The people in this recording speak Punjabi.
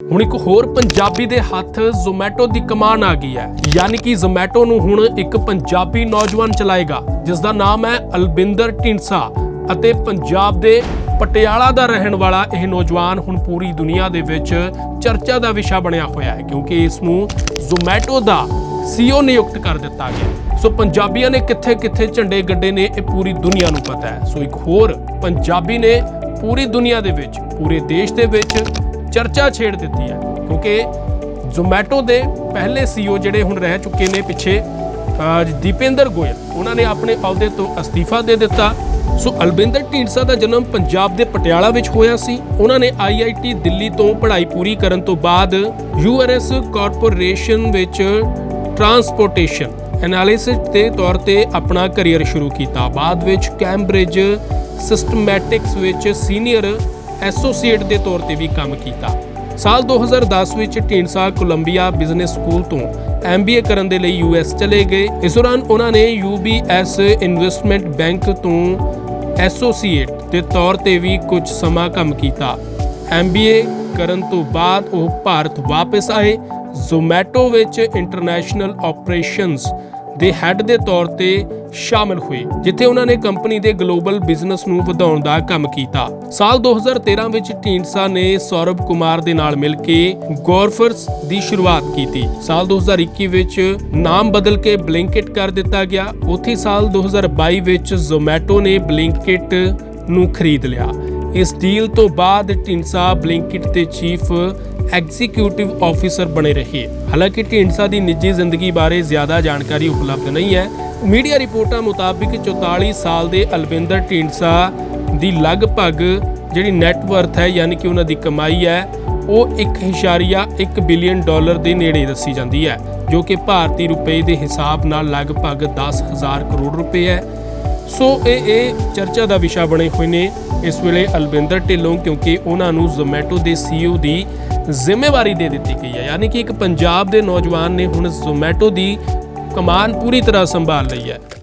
ਹੁਣ ਇੱਕ ਹੋਰ ਪੰਜਾਬੀ ਦੇ ਹੱਥ ਜ਼ੋਮੈਟੋ ਦੀ ਕਮਾਨ ਆ ਗਈ ਹੈ। ਯਾਨੀ ਕਿ ਜ਼ੋਮੈਟੋ ਨੂੰ ਹੁਣ ਇੱਕ ਪੰਜਾਬੀ ਨੌਜਵਾਨ ਚਲਾਏਗਾ ਜਿਸ ਦਾ ਨਾਮ ਹੈ ਅਲਬਿੰਦਰ ਢੀਂਡਸਾ ਅਤੇ ਪੰਜਾਬ ਦੇ ਪਟਿਆਲਾ ਦਾ ਰਹਿਣ ਵਾਲਾ ਇਹ ਨੌਜਵਾਨ ਹੁਣ ਪੂਰੀ ਦੁਨੀਆ ਦੇ ਵਿੱਚ ਚਰਚਾ ਦਾ ਵਿਸ਼ਾ ਬਣਿਆ ਹੋਇਆ ਹੈ, ਕਿਉਂਕਿ ਇਸ ਨੂੰ ਜ਼ੋਮੈਟੋ ਦਾ ਸੀਓ ਨਿਯੁਕਤ ਕਰ ਦਿੱਤਾ ਗਿਆ ਸੋ ਪੰਜਾਬੀਆਂ ਨੇ ਕਿੱਥੇ ਕਿੱਥੇ ਝੰਡੇ ਗੱਡੇ ਨੇ ਇਹ ਪੂਰੀ ਦੁਨੀਆ ਨੂੰ ਪਤਾ ਹੈ। ਸੋ ਇੱਕ ਹੋਰ ਪੰਜਾਬੀ ਨੇ ਪੂਰੀ ਦੁਨੀਆ ਦੇ ਵਿੱਚ, ਪੂਰੇ ਦੇਸ਼ ਦੇ ਵਿੱਚ ਚਰਚਾ ਛੇੜ ਦਿੱਤੀ ਹੈ, ਕਿਉਂਕਿ ਜ਼ੋਮੈਟੋ ਦੇ ਪਹਿਲੇ ਸੀਓ ਜਿਹੜੇ ਹੁਣ ਰਹਿ ਚੁੱਕੇ ਨੇ ਪਿੱਛੇ, ਅਹ, ਦੀਪੇਂਦਰ ਗੋਇਲ, ਉਹਨਾਂ ਨੇ ਆਪਣੇ ਅਹੁਦੇ ਤੋਂ ਅਸਤੀਫਾ ਦੇ ਦਿੱਤਾ। ਸੋ ਅਲਬਿੰਦਰ ਢੀਂਡਸਾ ਦਾ ਜਨਮ ਪੰਜਾਬ ਦੇ ਪਟਿਆਲਾ ਵਿੱਚ ਹੋਇਆ ਸੀ। ਉਹਨਾਂ ਨੇ ਆਈਆਈਟੀ ਦਿੱਲੀ ਤੋਂ ਪੜ੍ਹਾਈ ਪੂਰੀ ਕਰਨ ਤੋਂ ਬਾਅਦ ਯੂਆਰਐਸ ਕਾਰਪੋਰੇਸ਼ਨ ਵਿੱਚ ਟਰਾਂਸਪੋਰਟੇਸ਼ਨ ਐਨਾਲਿਸਿਸ ਦੇ ਤੌਰ ਤੇ ਆਪਣਾ ਕੈਰੀਅਰ ਸ਼ੁਰੂ ਕੀਤਾ। ਬਾਅਦ ਵਿੱਚ ਕੈਂਬਰਿਜ ਸਿਸਟਮੈਟਿਕਸ ਵਿੱਚ ਸੀਨੀਅਰ ਐਸੋਸੀਏਟ ਦੇ ਤੌਰ ਤੇ ਵੀ ਕੰਮ ਕੀਤਾ। ਸਾਲ 2010 ਵਿੱਚ ਢੀਂਡਸਾ ਕੋਲੰਬੀਆ ਬਿਜ਼ਨਸ ਸਕੂਲ ਤੋਂ ਐਮਬੀਏ ਕਰਨ ਦੇ ਲਈ ਯੂਐਸ ਚਲੇ ਗਏ। ਇਸ ਦੌਰਾਨ ਉਹਨਾਂ ਨੇ ਯੂਬੀਐਸ ਇਨਵੈਸਟਮੈਂਟ ਬੈਂਕ ਤੋਂ ਐਸੋਸੀਏਟ ਦੇ ਤੌਰ ਤੇ ਵੀ ਕੁਝ ਸਮਾਂ ਕੰਮ ਕੀਤਾ। ਐਮਬੀਏ ਕਰਨ ਤੋਂ ਬਾਅਦ ਉਹ ਭਾਰਤ ਵਾਪਸ ਆਏ। ਜ਼ੋਮੈਟੋ ਵਿੱਚ ਇੰਟਰਨੈਸ਼ਨਲ ਆਪਰੇਸ਼ਨਸ ਦੇ ਹੈੱਡ ਦੇ ਤੌਰ ਤੇ ਸ਼ਾਮਲ ਹੋਏ, ਜਿੱਥੇ ਉਹਨਾਂ ਨੇ ਕੰਪਨੀ ਦੇ ਗਲੋਬਲ ਬਿਜ਼ਨਸ ਨੂੰ ਵਧਾਉਣ ਦਾ ਕੰਮ ਕੀਤਾ। ਸਾਲ 2013 ਵਿੱਚ ਢੀਂਡਸਾ ਨੇ ਸੌਰਭ ਕੁਮਾਰ ਦੇ ਨਾਲ ਮਿਲ ਕੇ ਗੋਰਫਰਸ ਦੀ ਸ਼ੁਰੂਆਤ ਕੀਤੀ। ਸਾਲ 2021 ਵਿੱਚ ਨਾਮ ਬਦਲ ਕੇ ਬਲਿੰਕਿਟ ਕਰ ਦਿੱਤਾ ਗਿਆ। ਉੱਥੇ ਸਾਲ 2022 ਵਿੱਚ ਜ਼ੋਮੈਟੋ ਨੇ ਬਲਿੰਕਿਟ ਨੂੰ ਖਰੀਦ ਲਿਆ। ਇਸ ਡੀਲ ਤੋਂ ਬਾਅਦ ਢੀਂਡਸਾ ਬਲਿੰਕਿਟ ਦੇ ਚੀਫ ਐਗਜ਼ੀਕਿਊਟਿਵ ਆਫੀਸਰ ਬਣੇ ਰਹੇ। ਹਾਲਾਂਕਿ ਢੀਂਡਸਾ ਦੀ ਨਿੱਜੀ ਜ਼ਿੰਦਗੀ ਬਾਰੇ ਜ਼ਿਆਦਾ ਜਾਣਕਾਰੀ ਉਪਲਬਧ ਨਹੀਂ ਹੈ। ਮੀਡੀਆ ਰਿਪੋਰਟਾਂ ਮੁਤਾਬਿਕ 44 ਸਾਲ ਦੇ ਅਲਵਿੰਦਰ ਢੀਂਡਸਾ ਦੀ ਲਗਭਗ ਜਿਹੜੀ ਨੈਟਵਰਥ ਹੈ, ਯਾਨੀ ਕਿ ਉਹਨਾਂ ਦੀ ਕਮਾਈ ਹੈ, ਉਹ 1.1 ਬਿਲੀਅਨ ਡਾਲਰ ਦੇ ਨੇੜੇ ਦੱਸੀ ਜਾਂਦੀ ਹੈ, ਜੋ ਕਿ ਭਾਰਤੀ ਰੁਪਏ ਦੇ ਹਿਸਾਬ ਨਾਲ ਲਗਭਗ 10000 ਕਰੋੜ ਰੁਪਏ ਹੈ। ਸੋ ਇਹ ਇਹ ਚਰਚਾ ਦਾ ਵਿਸ਼ਾ ਬਣੇ ਹੋਏ ਨੇ ਇਸ ਵੇਲੇ ਅਲਵਿੰਦਰ ਢਿੱਲੋਂ, ਕਿਉਂਕਿ ਉਹਨਾਂ ਨੂੰ ਜ਼ੋਮੈਟੋ ਦੇ ਸੀਈਓ ਦੀ ਜ਼ਿੰਮੇਵਾਰੀ ਦੇ ਦਿੱਤੀ ਗਈ ਹੈ। ਯਾਨੀ ਕਿ ਇੱਕ ਪੰਜਾਬ ਦੇ ਨੌਜਵਾਨ ਨੇ ਹੁਣ ਜ਼ੋਮੈਟੋ ਦੀ ਕਮਾਨ ਪੂਰੀ ਤਰ੍ਹਾਂ ਸੰਭਾਲ ਲਈ ਹੈ।